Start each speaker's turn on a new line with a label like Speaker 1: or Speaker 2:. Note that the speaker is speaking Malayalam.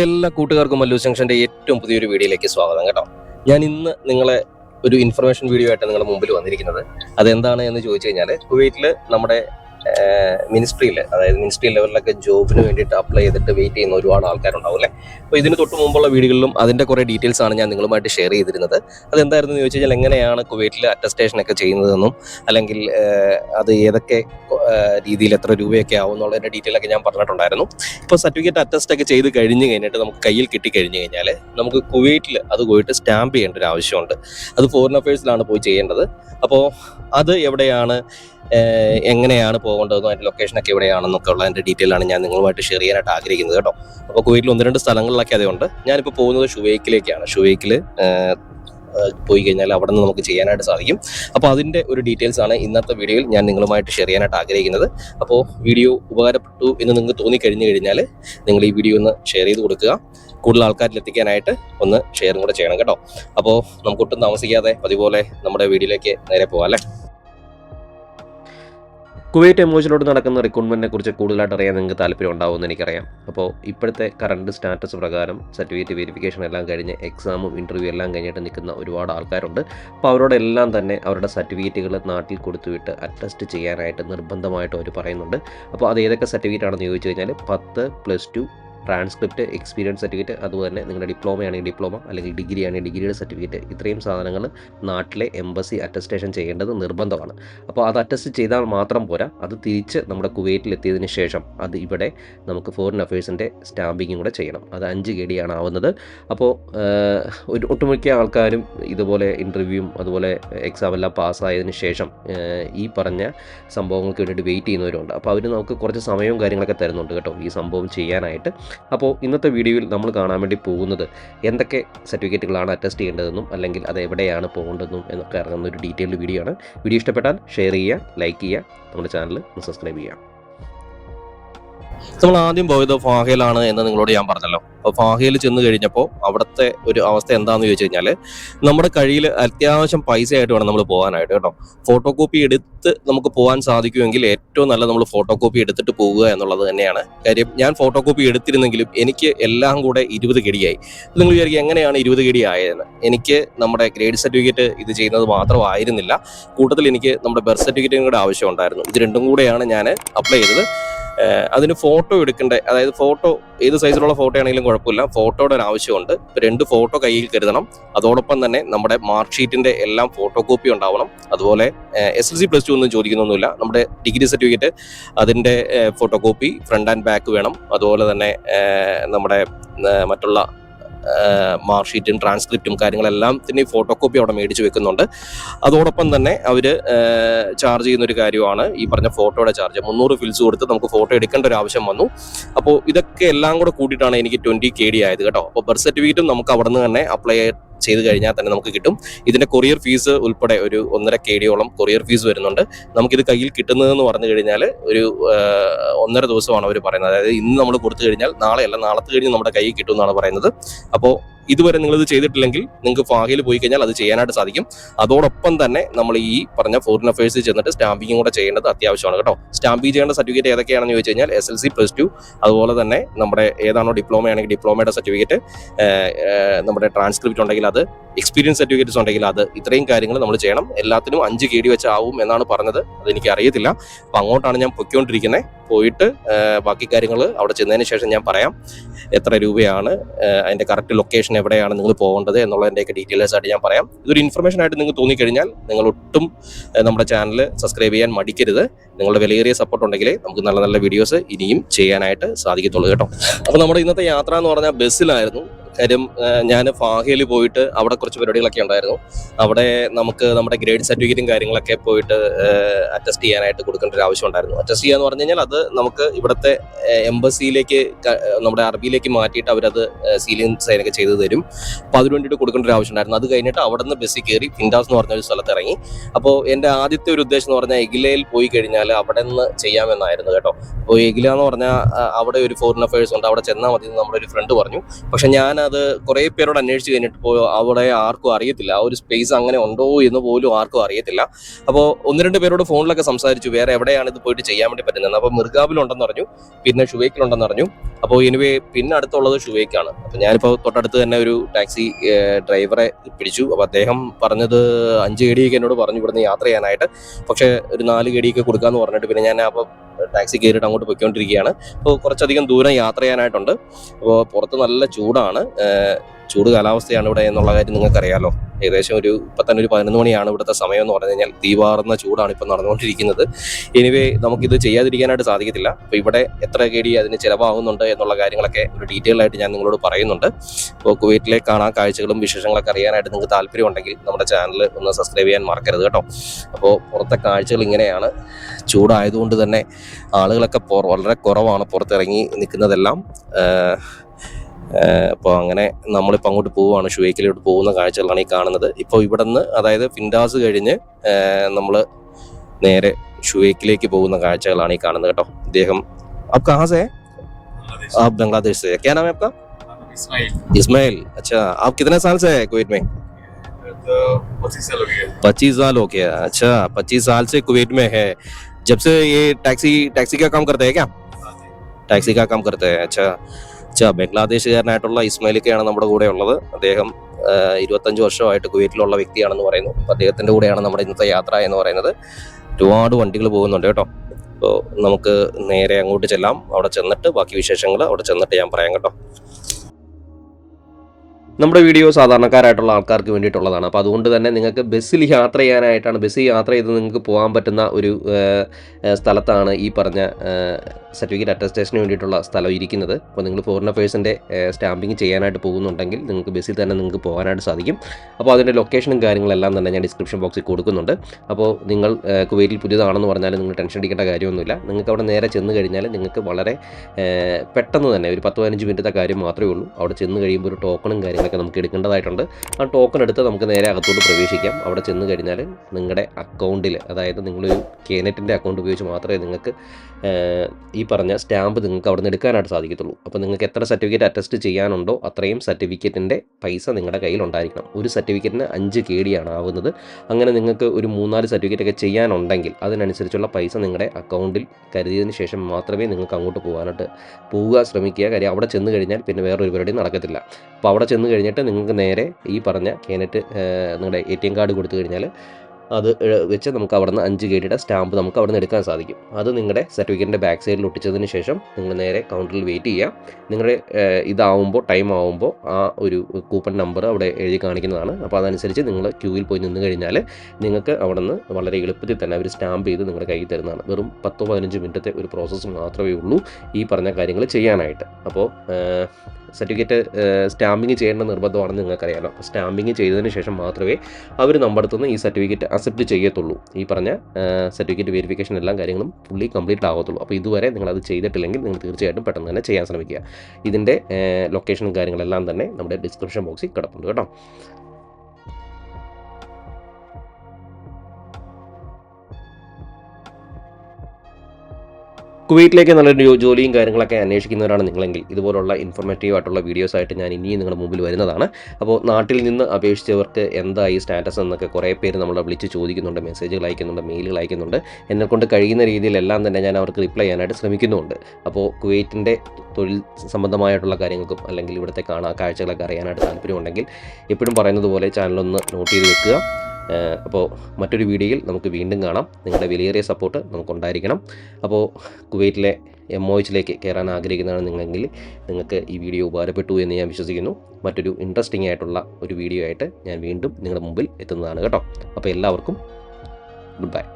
Speaker 1: എല്ലാ കൂട്ടുകാർക്കും മല്ലു ജംഗ്ഷന്റെ ഏറ്റവും പുതിയൊരു വീഡിയോയിലേക്ക് സ്വാഗതം കേട്ടോ. ഞാൻ ഇന്ന് നിങ്ങളെ ഒരു ഇൻഫർമേഷൻ വീഡിയോ ആയിട്ട് നിങ്ങളുടെ മുമ്പിൽ വന്നിരിക്കുന്നത്. അതെന്താണ് എന്ന് ചോദിച്ചു കഴിഞ്ഞാൽ കുവൈറ്റിൽ നമ്മുടെ മിനിസ്ട്രിയിൽ അതായത് മിനിസ്ട്രി ലെവലിലൊക്കെ ജോബിന് വേണ്ടിയിട്ട് അപ്ലൈ ചെയ്തിട്ട് വെയിറ്റ് ചെയ്യുന്ന ഒരുപാട് ആൾക്കാരുണ്ടാവും അല്ലേ? അപ്പോൾ ഇതിന് തൊട്ട് മുമ്പുള്ള വീഡിയോകളിലും അതിന്റെ കുറേ ഡീറ്റെയിൽസ് ആണ് ഞാൻ നിങ്ങളുമായിട്ട് ഷെയർ ചെയ്തിരുന്നത്. അതെന്തായിരുന്നു എന്ന് ചോദിച്ചാൽ എങ്ങനെയാണ് കുവൈറ്റിൽ അറ്റസ്റ്റേഷൻ ഒക്കെ ചെയ്യുന്നതെന്നും അല്ലെങ്കിൽ അത് ഏതൊക്കെ രീതിയിൽ എത്ര രൂപയൊക്കെ ആവും എന്നുള്ളതിന്റെ ഡീറ്റെയിൽ ഒക്കെ ഞാൻ പറഞ്ഞിട്ടുണ്ടായിരുന്നു. ഇപ്പോൾ സർട്ടിഫിക്കറ്റ് അറ്റസ്റ്റ് ഒക്കെ ചെയ്ത് കഴിഞ്ഞ് കഴിഞ്ഞിട്ട് നമുക്ക് കയ്യിൽ കിട്ടി കഴിഞ്ഞ് കഴിഞ്ഞാൽ നമുക്ക് കുവൈറ്റിൽ അത് പോയിട്ട് സ്റ്റാമ്പ് ചെയ്യേണ്ട ഒരു ആവശ്യമുണ്ട്. അത് ഫോറിൻ അഫയേഴ്സിലാണ് പോയി ചെയ്യേണ്ടത്. അപ്പോൾ അത് എവിടെയാണ് എങ്ങനെയാണ് എങ്ങനെയാണ് പോകേണ്ടതെന്നും അതിന്റെ ലൊക്കേഷനൊക്കെ എവിടെയാണെന്നൊക്കെ ഉള്ള അതിന്റെ ഡീറ്റെയിൽ ആണ് ഞാൻ നിങ്ങളുമായിട്ട് ഷെയർ ചെയ്യാനായിട്ട് ആഗ്രഹിക്കുന്നത് കേട്ടോ. അപ്പോൾ കുവൈറ്റിൽ ഒന്ന് രണ്ട് സ്ഥലങ്ങളിലൊക്കെ അതുകൊണ്ട് ഞാനിപ്പോൾ പോകുന്നത് ഷുവൈക്കിലേക്കാണ്. ഷുവൈക്കിൽ പോയി കഴിഞ്ഞാൽ അവിടെ നിന്ന് നമുക്ക് ചെയ്യാനായിട്ട് സാധിക്കും. അപ്പോൾ അതിന്റെ ഒരു ഡീറ്റെയിൽസ് ആണ് ഇന്നത്തെ വീഡിയോയിൽ ഞാൻ നിങ്ങളുമായിട്ട് ഷെയർ ചെയ്യാനായിട്ട് ആഗ്രഹിക്കുന്നത്. അപ്പോൾ വീഡിയോ ഉപകാരപ്പെട്ടു എന്ന് നിങ്ങൾക്ക് തോന്നിക്കഴിഞ്ഞു കഴിഞ്ഞാൽ നിങ്ങൾ ഈ വീഡിയോ ഒന്ന് ഷെയർ ചെയ്ത് കൊടുക്കുക. കൂടുതൽ ആൾക്കാരിൽ എത്തിക്കാനായിട്ട് ഒന്ന് ഷെയറും കൂടെ ചെയ്യണം കേട്ടോ. അപ്പോൾ നമുക്കൊട്ടും താമസിക്കാതെ അതുപോലെ നമ്മുടെ വീഡിയോയിലേക്ക് നേരെ പോകാം അല്ലേ? കുവൈറ്റ് എമോഷനോട് നടക്കുന്ന റിക്രൂട്ട്മെന്റിനെ കുറിച്ച് കൂടുതലായിട്ട് അറിയാൻ നിങ്ങൾക്ക് താല്പര്യം ഉണ്ടാവുമെന്ന് എനിക്കറിയാം. അപ്പോൾ ഇപ്പോഴത്തെ കറണ്ട് സ്റ്റാറ്റസ് പ്രകാരം സർട്ടിഫിക്കറ്റ് വെരിഫിക്കേഷൻ എല്ലാം കഴിഞ്ഞ് എക്സാമും ഇന്റർവ്യൂ എല്ലാം കഴിഞ്ഞിട്ട് നിൽക്കുന്ന ഒരുപാട് ആൾക്കാരുണ്ട്. അപ്പോൾ അവരോടെല്ലാം തന്നെ അവരുടെ സർട്ടിഫിക്കറ്റുകൾ നാട്ടിൽ കൊടുത്തുവിട്ട് അറ്റസ്റ്റ് ചെയ്യാനായിട്ട് നിർബന്ധമായിട്ട് അവർ പറയുന്നുണ്ട്. അപ്പോൾ അത് ഏതൊക്കെ സർട്ടിഫിക്കറ്റ് ആണെന്ന് ചോദിച്ചു കഴിഞ്ഞാൽ പത്ത് plus two transcript experience certificate അതുപോലെ തന്നെ നിങ്ങളുടെ ഡിപ്ലോമ ആണെങ്കിൽ ഡിപ്ലോമ അല്ലെങ്കിൽ ഡിഗ്രി ആണെങ്കിൽ ഡിഗ്രിയുടെ സർട്ടിഫിക്കറ്റ് ഇത്രയും സാധനങ്ങൾ നാട്ടിലെ എംബസി അറ്റസ്റ്റേഷൻ ചെയ്യേണ്ടത് നിർബന്ധമാണ്. അപ്പോൾ അത് അറ്റസ്റ്റ് ചെയ്താൽ മാത്രം പോരാ. അത് തിരിച്ച് നമ്മുടെ കുവൈറ്റിൽ എത്തിയതിന് ശേഷം അത് ഇവിടെ നമുക്ക് ഫോറിൻ അഫയേഴ്സിന്റെ സ്റ്റാമ്പിങ്ങും കൂടെ ചെയ്യണം. അത് അഞ്ച് കെ ഡിയാണ് ആവുന്നത്. അപ്പോൾ ഒരു ഒട്ടുമിക്ക ആൾക്കാരും ഇതുപോലെ ഇന്റർവ്യൂവും അതുപോലെ എക്സാം എല്ലാം പാസ്സായതിനു ശേഷം ഈ പറഞ്ഞ സംഭവങ്ങൾക്ക് വേണ്ടിയിട്ട് വെയിറ്റ് ചെയ്യുന്നവരുണ്ട്. അപ്പോൾ അവർ നമുക്ക് കുറച്ച് സമയവും കാര്യങ്ങളൊക്കെ തരുന്നുണ്ട് കേട്ടോ ഈ സംഭവം ചെയ്യാനായിട്ട്. അപ്പോൾ ഇന്നത്തെ വീഡിയോയിൽ നമ്മൾ കാണാൻ വേണ്ടി പോകുന്നത് എന്തൊക്കെ സർട്ടിഫിക്കറ്റുകളാണ് അറ്റസ്റ്റ് ചെയ്യേണ്ടതെന്നും അല്ലെങ്കിൽ അത് എവിടെയാണ് പോകേണ്ടതെന്നും എന്നൊക്കെ ഇറങ്ങുന്ന ഒരു ഡീറ്റെയിൽഡ് വീഡിയോ ആണ്. വീഡിയോ ഇഷ്ടപ്പെട്ടാൽ ഷെയർ ചെയ്യുക ലൈക്ക് ചെയ്യുക നമ്മുടെ ചാനൽ സബ്സ്ക്രൈബ് ചെയ്യുക. നമ്മൾ ആദ്യം പോയത് ഫാഹയിലാണ് എന്ന് നിങ്ങളോട് ഞാൻ പറഞ്ഞല്ലോ. അപ്പോൾ ഫാഹയിൽ ചെന്ന് കഴിഞ്ഞപ്പോൾ അവിടുത്തെ ഒരു അവസ്ഥ എന്താണെന്ന് ചോദിച്ചു കഴിഞ്ഞാൽ നമ്മുടെ കയ്യിൽ അത്യാവശ്യം പൈസ ആയിട്ട് വേണം നമ്മൾ പോകാനായിട്ട് കേട്ടോ. ഫോട്ടോ കോപ്പി എടുത്ത് നമുക്ക് പോകാൻ സാധിക്കുമെങ്കിൽ ഏറ്റവും നല്ല നമ്മൾ ഫോട്ടോ കോപ്പി എടുത്തിട്ട് പോവുക എന്നുള്ളത് തന്നെയാണ്. കാര്യം ഞാൻ ഫോട്ടോ കോപ്പി എടുത്തിരുന്നെങ്കിലും എനിക്ക് എല്ലാം കൂടെ ഇരുപത് ഗഡിയായി നിങ്ങൾ വിചാരിക്കും എങ്ങനെയാണ് ഇരുപത് ഗഡി ആയതെന്ന് എനിക്ക് നമ്മുടെ ഗ്രേഡ് സർട്ടിഫിക്കറ്റ് ഇത് ചെയ്യുന്നത് മാത്രമായിരുന്നില്ല കൂട്ടത്തിൽ എനിക്ക് നമ്മുടെ ബർത്ത് സർട്ടിഫിക്കറ്റും കൂടെ ആവശ്യമുണ്ടായിരുന്നു. ഇത് രണ്ടും കൂടെയാണ് ഞാൻ അപ്ലൈ ചെയ്തത്. അതിന് ഫോട്ടോ എടുക്കേണ്ട? അതായത് ഫോട്ടോ ഏത് സൈസിലുള്ള ഫോട്ടോ ആണെങ്കിലും കുഴപ്പമില്ല. ഫോട്ടോയുടെ ഒരു ആവശ്യമുണ്ട്. രണ്ട് ഫോട്ടോ കയ്യിൽ കരുതണം. അതോടൊപ്പം തന്നെ നമ്മുടെ മാർക്ക് ഷീറ്റിന്റെ എല്ലാം ഫോട്ടോ കോപ്പി ഉണ്ടാവണം. അതുപോലെ S L C plus two ഒന്നും ചോദിക്കുന്നൊന്നുമില്ല. നമ്മുടെ ഡിഗ്രി സർട്ടിഫിക്കറ്റ് അതിന്റെ photo copy front and back വേണം. അതുപോലെ തന്നെ നമ്മുടെ മറ്റുള്ള മാർക്ക് ഷീറ്റും ട്രാൻസ്ക്രിപ്റ്റും കാര്യങ്ങളെല്ലാം തന്നെ ഫോട്ടോ കോപ്പി അവിടെ മേടിച്ച് വെക്കുന്നുണ്ട്. അതോടൊപ്പം തന്നെ അവർ ചാർജ് ചെയ്യുന്ന ഒരു കാര്യമാണ്. ഈ പറഞ്ഞ ഫോട്ടോയുടെ ചാർജ്. മുന്നൂറ് ഫിൽസ് കൊടുത്ത് നമുക്ക് ഫോട്ടോ എടുക്കേണ്ട ഒരു ആവശ്യം വന്നു. അപ്പോൾ ഇതൊക്കെ എല്ലാം കൂടെ കൂട്ടിയിട്ടാണ് എനിക്ക് ട്വന്റി കെ ഡി ആയത് കേട്ടോ. അപ്പോൾ ബർത്ത് സർട്ടിഫിക്കറ്റും നമുക്ക് അവിടെ നിന്ന് തന്നെ അപ്ലൈ ചെയ്ത് കഴിഞ്ഞാൽ തന്നെ നമുക്ക് കിട്ടും. ഇതിന്റെ കൊറിയർ ഫീസ് ഉൾപ്പെടെ ഒരു ഒന്നര കെ ഡിയോളം കൊറിയർ ഫീസ് വരുന്നുണ്ട്. നമുക്കിത് കയ്യിൽ കിട്ടുന്നതെന്ന് പറഞ്ഞു കഴിഞ്ഞാൽ ഒരു ഒന്നര ദിവസമാണ് അവർ പറയുന്നത്. അതായത് ഇന്ന് നമ്മൾ കൊടുത്തു കഴിഞ്ഞാൽ നാളെ അല്ല നാളത്തെ കഴിഞ്ഞ് നമ്മുടെ കയ്യിൽ കിട്ടും എന്നാണ് പറയുന്നത്. അപ്പോൾ ഇതുവരെ നിങ്ങൾ ഇത് ചെയ്തിട്ടില്ലെങ്കിൽ നിങ്ങൾക്ക് ഫാഹിൽ പോയി കഴിഞ്ഞാൽ അത് ചെയ്യാനായിട്ട് സാധിക്കും. അതോടൊപ്പം തന്നെ നമ്മൾ ഈ പറഞ്ഞ ഫോറിൻ അഫയേഴ്സിൽ ചെന്നിട്ട് സ്റ്റാമ്പിങ്ങും കൂടെ ചെയ്യേണ്ടത് അത്യാവശ്യമാണ് കേട്ടോ. സ്റ്റാമ്പിങ് ചെയ്യേണ്ട സർട്ടിഫിക്കറ്റ് ഏതൊക്കെയാണെന്ന് ചോദിച്ചു കഴിഞ്ഞാൽ S L C plus two അതുപോലെ തന്നെ നമ്മുടെ ഏതാണോ ഡിപ്ലോമ ആണെങ്കിൽ ഡിപ്ലോമയുടെ സർട്ടിഫിക്കറ്റ് നമ്മുടെ ട്രാൻസ്ക്രിപ്റ്റ് ഉണ്ടെങ്കിൽ അത് എക്സ്പീരിയൻസ് സർട്ടിഫിക്കറ്റ്സ് ഉണ്ടെങ്കിൽ അത് ഇത്രയും കാര്യങ്ങൾ നമ്മൾ ചെയ്യണം. എല്ലാത്തിനും അഞ്ച് കെ ഡി വെച്ചാവും എന്നാണ് പറഞ്ഞത്. അതെനിക്ക് അറിയത്തില്ല. അപ്പം അങ്ങോട്ടാണ് ഞാൻ പൊയ്ക്കൊണ്ടിരിക്കുന്നത് പോയിട്ട് ബാക്കി കാര്യങ്ങൾ അവിടെ ചെന്നതിന് ശേഷം ഞാൻ പറയാം. എത്ര രൂപയാണ് അതിന്റെ കറക്റ്റ് ലൊക്കേഷൻ എവിടെയാണ് നിങ്ങൾ പോകേണ്ടത് എന്നുള്ളതിന്റെയൊക്കെ ഡീറ്റെയിൽസ് ആയിട്ട് ഞാൻ പറയാം. ഇതൊരു ഇൻഫർമേഷൻ ആയിട്ട് നിങ്ങൾക്ക് തോന്നിക്കഴിഞ്ഞാൽ നിങ്ങൾ ഒട്ടും നമ്മുടെ ചാനൽ സബ്സ്ക്രൈബ് ചെയ്യാൻ മടിക്കരുത്. നിങ്ങളുടെ വിലയേറിയ സപ്പോർട്ട് ഉണ്ടെങ്കിൽ നമുക്ക് നല്ല നല്ല വീഡിയോസ് ഇനിയും ചെയ്യാനായിട്ട് സാധിക്കത്തുള്ളൂ കേട്ടോ. അപ്പോൾ നമ്മുടെ ഇന്നത്തെ യാത്ര എന്ന് പറഞ്ഞാൽ ബസ്സിലായിരുന്നു. കാര്യം ഞാൻ ഫാഹയിൽ പോയിട്ട് അവിടെ കുറച്ച് പരിപാടികളൊക്കെ ഉണ്ടായിരുന്നു. അവിടെ നമുക്ക് നമ്മുടെ ഗ്രേഡ് സർട്ടിഫിക്കറ്റും കാര്യങ്ങളൊക്കെ പോയിട്ട് അറ്റസ്റ്റ് ചെയ്യാനായിട്ട് കൊടുക്കേണ്ട ഒരു ആവശ്യം ഉണ്ടായിരുന്നു. അറ്റസ്റ്റ് ചെയ്യാന്ന് പറഞ്ഞു കഴിഞ്ഞാൽ അത് നമുക്ക് ഇവിടുത്തെ എംബസിയിലേക്ക് നമ്മുടെ അറബിയിലേക്ക് മാറ്റിയിട്ട് അവരത് സീലിംഗ് സൈനൊക്കെ ചെയ്തു തരും. അപ്പോൾ അതിന് വേണ്ടിയിട്ട് കൊടുക്കേണ്ട ഒരു ആവശ്യം ഉണ്ടായിരുന്നു. അത് കഴിഞ്ഞിട്ട് അവിടെ നിന്ന് ബസ്സിൽ കയറി ഫിൻഡാസ് എന്ന് പറഞ്ഞ ഒരു സ്ഥലത്ത് ഇറങ്ങി. അപ്പോൾ എന്റെ ആദ്യത്തെ ഒരു ഉദ്ദേശം എന്ന് പറഞ്ഞാൽ എഗിലയിൽ പോയി കഴിഞ്ഞാൽ അവിടെ നിന്ന് ചെയ്യാമെന്നായിരുന്നു കേട്ടോ. അപ്പോൾ എഗില എന്ന് പറഞ്ഞാൽ അവിടെ ഒരു ഫോറിൻ അഫയേഴ്സ് ഉണ്ട്. അവിടെ ചെന്നാൽ മതി എന്ന് നമ്മുടെ ഒരു ഫ്രണ്ട് പറഞ്ഞു. പക്ഷെ ഞാൻ അത് കുറേ പേരോട് അന്വേഷിച്ച് കഴിഞ്ഞിട്ട് പോയോ അവിടെ ആർക്കും അറിയത്തില്ല ആ ഒരു സ്പേസ് അങ്ങനെ ഉണ്ടോ എന്ന് പോലും ആർക്കും അറിയത്തില്ല. അപ്പോൾ ഒന്ന് രണ്ട് പേരോട് ഫോണിലൊക്കെ സംസാരിച്ചു വേറെ എവിടെയാണ് ഇത് പോയിട്ട് ചെയ്യാൻ വേണ്ടി പറ്റുന്നത് അപ്പോൾ മിർഗാബിലുണ്ടെന്ന് പറഞ്ഞു പിന്നെ ഷുവേക്കിലുണ്ടെന്ന് പറഞ്ഞു. അപ്പോൾ എനിവേ പിന്നെ അടുത്തുള്ളത് ഷുവേക്കാണ്. അപ്പോൾ ഞാനിപ്പോൾ തൊട്ടടുത്ത് തന്നെ ഒരു ടാക്സി ഡ്രൈവറെ പിടിച്ചു. അപ്പോൾ അദ്ദേഹം പറഞ്ഞത് അഞ്ച് ഗഡിയൊക്കെ എന്നോട് പറഞ്ഞു ഇവിടുന്ന് യാത്ര ചെയ്യാനായിട്ട്. പക്ഷേ ഒരു നാല് ഗഡിയൊക്കെ കൊടുക്കാമെന്ന് പറഞ്ഞിട്ട് പിന്നെ ഞാൻ അപ്പോൾ ടാക്സി കയറിയിട്ട് അങ്ങോട്ട് പോയിക്കൊണ്ടിരിക്കുകയാണ്. അപ്പോൾ കുറച്ചധികം ദൂരം യാത്ര ചെയ്യാനായിട്ടുണ്ട്. അപ്പോൾ പുറത്ത് നല്ല ചൂടാണ്. ചൂട് കാലാവസ്ഥയാണ് ഇവിടെ എന്നുള്ള കാര്യം നിങ്ങൾക്കറിയാലോ. ഏകദേശം ഒരു ഇപ്പം തന്നെ ഒരു പതിനൊന്ന് മണിയാണ് ഇവിടുത്തെ സമയം എന്ന് പറഞ്ഞു കഴിഞ്ഞാൽ തീവാറുന്ന ചൂടാണ് ഇപ്പം നടന്നുകൊണ്ടിരിക്കുന്നത്. എനിവേ നമുക്കിത് ചെയ്യാതിരിക്കാനായിട്ട് സാധിക്കത്തില്ല. അപ്പോൾ ഇവിടെ എത്ര കേടി അതിന് ചിലവാകുന്നുണ്ട് എന്നുള്ള കാര്യങ്ങളൊക്കെ ഒരു ഡീറ്റെയിൽ ആയിട്ട് ഞാൻ നിങ്ങളോട് പറയുന്നുണ്ട്. അപ്പോൾ കുവൈറ്റിലെ കാണാൻ കാഴ്ചകളും വിശേഷങ്ങളൊക്കെ അറിയാനായിട്ട് നിങ്ങൾക്ക് താല്പര്യമുണ്ടെങ്കിൽ നമ്മുടെ ചാനൽ ഒന്ന് സബ്സ്ക്രൈബ് ചെയ്യാൻ മറക്കരുത് കേട്ടോ. അപ്പോൾ പുറത്തെ കാഴ്ചകൾ ഇങ്ങനെയാണ്. ചൂടായതുകൊണ്ട് തന്നെ ആളുകളൊക്കെ വളരെ കുറവാണ് പുറത്തിറങ്ങി നിൽക്കുന്നതെല്ലാം. അപ്പോൾ അങ്ങനെ നമ്മളിപ്പോൾ അങ്ങോട്ട് പോവുകയാണ് ഷുവേക്കിലോട്ട് പോകുന്ന കാഴ്ചകളാണ് ഈ കാണുന്നത് ഇപ്പോൾ ഇവിടെ നിന്ന് അതായത് ഫിൻഡാസ് കഴിഞ്ഞ് നമ്മൾ നേരെ ഷുവേക്കിലേക്ക് പോകുന്ന കാഴ്ചകളാണ് ഈ കാണുന്നത് കേട്ടോ ഇദ്ദേഹം आप कहाँ से हैं
Speaker 2: बांग्लादेश
Speaker 1: आप बांग्लादेश से क्या नाम है आपका
Speaker 2: इस्माइल
Speaker 1: इस्माइल अच्छा आप कितने साल से है कुवैत में
Speaker 2: तो पच्चीस साल हो गया
Speaker 1: पच्चीस साल हो गया अच्छा पच्चीस साल से कुवैत में है जब से ये टैक्सी टैक्सी का काम करते हैं क्या ടാക്സി കാ കാം കർത്തേ അച്ഛാ അച്ഛാ ബംഗ്ലാദേശുകാരനായിട്ടുള്ള ഇസ്മായിലിക്കയാണ് നമ്മുടെ കൂടെ ഉള്ളത്. അദ്ദേഹം ഇരുപത്തഞ്ച് വർഷമായിട്ട് കുവൈറ്റിലുള്ള വ്യക്തിയാണെന്ന് പറയുന്നു. അദ്ദേഹത്തിന്റെ കൂടെയാണ് നമ്മുടെ ഇന്നത്തെ യാത്ര എന്ന് പറയുന്നത്. ഒരുപാട് വണ്ടികൾ പോകുന്നുണ്ട് കേട്ടോ. അപ്പോൾ നമുക്ക് നേരെ അങ്ങോട്ട് ചെല്ലാം. അവിടെ ചെന്നിട്ട് ബാക്കി വിശേഷങ്ങൾ അവിടെ ചെന്നിട്ട് ഞാൻ പറയാം കേട്ടോ. നമ്മുടെ വീഡിയോ സാധാരണക്കാരായിട്ടുള്ള ആൾക്കാർക്ക് വേണ്ടിയിട്ടുള്ളതാണ്. അപ്പോൾ അതുകൊണ്ട് തന്നെ നിങ്ങൾക്ക് ബസ്സിൽ യാത്ര ചെയ്യാനായിട്ടാണ് ബസ്സിൽ യാത്ര ചെയ്ത് നിങ്ങൾക്ക് പോകാൻ പറ്റുന്ന ഒരു സ്ഥലത്താണ് ഈ പറഞ്ഞ സർട്ടിഫിക്കറ്റ് അറ്റസ്റ്റേഷന് വേണ്ടിയിട്ടുള്ള സ്ഥലം ഇരിക്കുന്നത്. അപ്പോൾ നിങ്ങൾ ഫോറിൻ അഫയേഴ്സിന്റെ സ്റ്റാമ്പിങ് ചെയ്യാനായിട്ട് പോകുന്നുണ്ടെങ്കിൽ നിങ്ങൾക്ക് ബസ്സിൽ തന്നെ നിങ്ങൾക്ക് പോകാനായിട്ട് സാധിക്കും. അപ്പോൾ അതിന്റെ ലൊക്കേഷനും കാര്യങ്ങളെല്ലാം തന്നെ ഞാൻ ഡിസ്ക്രിപ്ഷൻ ബോക്സിൽ കൊടുക്കുന്നുണ്ട്. അപ്പോൾ നിങ്ങൾ കുവൈറ്റിൽ പുതിയതാണെന്ന് പറഞ്ഞാൽ നിങ്ങൾ ടെൻഷൻ അടിക്കേണ്ട കാര്യമൊന്നുമില്ല. നിങ്ങൾക്ക് അവിടെ നേരെ ചെന്ന് കഴിഞ്ഞാൽ നിങ്ങൾക്ക് വളരെ പെട്ടെന്ന് തന്നെ ഒരു പത്ത് പതിനഞ്ച് മിനിറ്റത്തെ കാര്യം മാത്രമേ ഉള്ളൂ. അവിടെ ചെന്ന് കഴിയുമ്പോൾ ഒരു ടോക്കണും കാര്യങ്ങളൊക്കെ നമുക്ക് എടുക്കേണ്ടതായിട്ടുണ്ട്. ആ ടോക്കൺ എടുത്ത് നമുക്ക് നേരെ അകത്തോട്ട് പ്രവേശിക്കാം. അവിടെ ചെന്ന് കഴിഞ്ഞാൽ നിങ്ങളുടെ അക്കൗണ്ടിൽ അതായത് നിങ്ങളൊരു കേനറ്റിന്റെ അക്കൗണ്ട് ഉപയോഗിച്ച് മാത്രമേ നിങ്ങൾക്ക് ഈ പറഞ്ഞ സ്റ്റാമ്പ് നിങ്ങൾക്ക് അവിടെ നിന്ന് എടുക്കാനായിട്ട് സാധിക്കത്തുള്ളൂ. അപ്പോൾ നിങ്ങൾക്ക് എത്ര സർട്ടിഫിക്കറ്റ് അറ്റസ്റ്റ് ചെയ്യാനുണ്ടോ അത്രയും സർട്ടിഫിക്കറ്റിന്റെ പൈസ നിങ്ങളുടെ കയ്യിൽ ഉണ്ടായിരിക്കണം ഒരു സർട്ടിഫിക്കറ്റിന് അഞ്ച് കെ ഡിയാണ് ആവുന്നത്. അങ്ങനെ നിങ്ങൾക്ക് ഒരു മൂന്നാൽ സർട്ടിഫിക്കറ്റ് ഒക്കെ ചെയ്യാനുണ്ടെങ്കിൽ അതിനനുസരിച്ചുള്ള പൈസ നിങ്ങളുടെ അക്കൗണ്ടിൽ കരുതിയതിന് ശേഷം മാത്രമേ നിങ്ങൾക്ക് അങ്ങോട്ട് പോകാനായിട്ട് പോവുക ശ്രമിക്കുക. കാര്യം അവിടെ ചെന്ന് കഴിഞ്ഞാൽ പിന്നെ വേറൊരു പരിപാടി നടക്കത്തില്ല. അപ്പോൾ അവിടെ ചെന്ന് കഴിഞ്ഞിട്ട് നിങ്ങൾക്ക് നേരെ ഈ പറഞ്ഞ കേനറ്റ് നിങ്ങളുടെ എ ടി എം കാർഡ് കൊടുത്തു കഴിഞ്ഞാൽ അത് വെച്ച് നമുക്ക് അവിടെ നിന്ന് അഞ്ച് കേടിയുടെ സ്റ്റാമ്പ് നമുക്ക് അവിടെ നിന്ന് എടുക്കാൻ സാധിക്കും. അത് നിങ്ങളുടെ സർട്ടിഫിക്കറ്റിന്റെ ബാക്ക് സൈഡിൽ ഒട്ടിച്ചതിന് ശേഷം നിങ്ങൾ നേരെ കൗണ്ടറിൽ വെയിറ്റ് ചെയ്യുക നിങ്ങളുടെ ഇതാവുമ്പോൾ ടൈം ആവുമ്പോൾ ആ ഒരു കൂപ്പൺ നമ്പർ അവിടെ എഴുതി കാണിക്കുന്നതാണ്. അപ്പോൾ അതനുസരിച്ച് നിങ്ങൾ ക്യൂവിൽ പോയി നിന്ന് കഴിഞ്ഞാൽ നിങ്ങൾക്ക് അവിടെ നിന്ന് വളരെ എളുപ്പത്തിൽ തന്നെ അവർ സ്റ്റാമ്പ് ചെയ്ത് നിങ്ങളുടെ കയ്യിൽ തരുന്നതാണ്. വെറും പത്തോ പതിനഞ്ച് മിനിറ്റത്തെ ഒരു പ്രോസസ്സ് മാത്രമേ ഉള്ളൂ ഈ പറഞ്ഞ കാര്യങ്ങൾ ചെയ്യാനായിട്ട്. അപ്പോൾ സർട്ടിഫിക്കറ്റ് സ്റ്റാമ്പിങ് ചെയ്യേണ്ട നിർബന്ധമാണെന്ന് നിങ്ങൾക്കറിയാലോ. സ്റ്റാമ്പിങ് ചെയ്തതിന് ശേഷം മാത്രമേ അവർ നമ്മുടെ അടുത്തുനിന്ന് ഈ സർട്ടിഫിക്കറ്റ് അക്സെപ്റ്റ് ചെയ്യത്തുള്ളൂ. ഈ പറഞ്ഞ സർട്ടിഫിക്കറ്റ് വെരിഫിക്കേഷൻ എല്ലാം കാര്യങ്ങളും ഫുള്ളി കംപ്ലീറ്റ് ആകത്തുള്ളൂ അപ്പോൾ ഇതുവരെ നിങ്ങൾ അത് ചെയ്തിട്ടില്ലെങ്കിൽ നിങ്ങൾ തീർച്ചയായിട്ടും പെട്ടെന്ന് തന്നെ ചെയ്യാൻ ശ്രമിക്കുക. ഇതിന്റെ ലൊക്കേഷനും കാര്യങ്ങളെല്ലാം തന്നെ നമ്മുടെ ഡിസ്ക്രിപ്ഷൻ ബോക്സിൽ കിടപ്പുണ്ട് കേട്ടോ. കുവൈറ്റിലേക്ക് നല്ലൊരു ജോലിയും കാര്യങ്ങളൊക്കെ അന്വേഷിക്കുന്നവരാണ് നിങ്ങളെങ്കിൽ ഇതുപോലുള്ള ഇൻഫോർമേറ്റീവ് ആയിട്ടുള്ള വീഡിയോസ് ആയിട്ട് ഞാൻ ഇനിയും നിങ്ങളുടെ മുമ്പിൽ വരുന്നതാണ്. അപ്പോൾ നാട്ടിൽ നിന്ന് അപേക്ഷിച്ചവർക്ക് ഈ സ്റ്റാറ്റസ് എന്നൊക്കെ കുറേ പേര് നമ്മളെ വിളിച്ച് ചോദിക്കുന്നുണ്ട് മെസ്സേജുകൾ അയക്കുന്നുണ്ട് മെയിലുകൾ അയക്കുന്നുണ്ട്. എന്നെക്കൊണ്ട് കഴിയുന്ന രീതിയിലെല്ലാം തന്നെ ഞാൻ അവർക്ക് റിപ്ലൈ ചെയ്യാനായിട്ട് ശ്രമിക്കുന്നുണ്ട്. അപ്പോൾ കുവൈറ്റിന്റെ തൊഴിൽ സംബന്ധമായിട്ടുള്ള കാര്യങ്ങൾക്കും അല്ലെങ്കിൽ ഇവിടുത്തെ കാണാ കാഴ്ചകളൊക്കെ അറിയാനായിട്ട് താല്പര്യമുണ്ടെങ്കിൽ എപ്പോഴും പറയുന്നത് പോലെ ചാനലൊന്ന് നോട്ട് ചെയ്ത് വെക്കുക. അപ്പോൾ മറ്റൊരു വീഡിയോയിൽ നമുക്ക് വീണ്ടും കാണാം. നിങ്ങളുടെ വിലയേറിയ സപ്പോർട്ട് നമുക്കുണ്ടായിരിക്കണം. അപ്പോൾ കുവൈറ്റിലെ എം ഒ എച്ചിലേക്ക് കയറാൻ ആഗ്രഹിക്കുന്നതാണ് നിങ്ങളെങ്കിൽ നിങ്ങൾക്ക് ഈ വീഡിയോ ഉപകാരപ്പെട്ടു എന്ന് ഞാൻ വിശ്വസിക്കുന്നു. മറ്റൊരു ഇൻട്രസ്റ്റിംഗ് ആയിട്ടുള്ള ഒരു വീഡിയോ ആയിട്ട് ഞാൻ വീണ്ടും നിങ്ങളുടെ മുമ്പിൽ എത്തുന്നതാണ് കേട്ടോ. അപ്പോൾ എല്ലാവർക്കും ഗുഡ് ബൈ